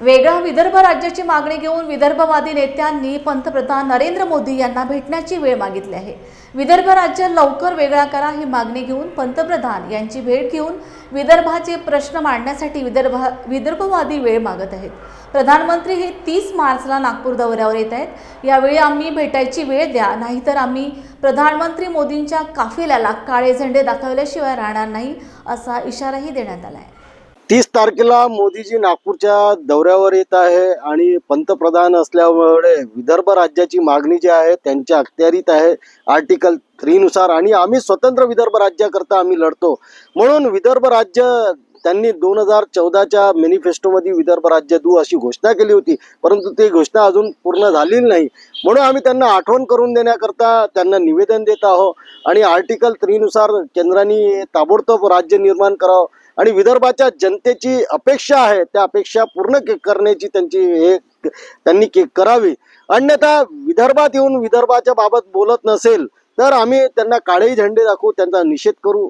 वेगळा विदर्भ राज्याची मागणी घेऊन विदर्भवादी नेत्यांनी पंतप्रधान नरेंद्र मोदी यांना भेटण्याची वेळ मागितली आहे. विदर्भ राज्य लवकर वेगळा करा ही मागणी घेऊन पंतप्रधान यांची भेट घेऊन विदर्भाचे प्रश्न मांडण्यासाठी विदर्भ विदर्भवादी वेळ मागत आहेत. प्रधानमंत्री हे तीस मार्चला नागपूर दौऱ्यावर येत आहेत. यावेळी आम्ही भेटायची वेळ द्या नाहीतर आम्ही प्रधानमंत्री मोदींच्या काफिल्याला काळे झेंडे दाखवल्याशिवाय राहणार नाही असा इशाराही देण्यात आला आहे. तीस तारखेला मोदीजी नागपूरच्या दौऱ्यावर येत आहे आणि पंतप्रधान असल्यामुळे विदर्भ राज्याची मागणी जी आहे त्यांच्या अखत्यारीत आहे. आर्टिकल थ्रीनुसार आणि आम्ही स्वतंत्र विदर्भ राज्याकरता आम्ही लढतो. म्हणून विदर्भ राज्य त्यांनी दोन हजार चौदाच्या मॅनिफेस्टोमध्ये विदर्भ राज्य दू अशी घोषणा केली होती. परंतु ती घोषणा अजून पूर्ण झालेली नाही. म्हणून आम्ही त्यांना आठवण करून देण्याकरता त्यांना निवेदन देत आहोत. आणि आर्टिकल थ्रीनुसार केंद्राने ताबडतोब राज्य निर्माण करावं. आणि विदर्भाच्या जनतेची अपेक्षा आहे त्या अपेक्षा पूर्ण करण्याची त्यांची हे त्यांनी करावी. अन्यथा विदर्भात येऊन विदर्भाच्या बाबत बोलत नसेल तर आम्ही त्यांना काळेही झेंडे दाखवू त्यांचा निषेध करू.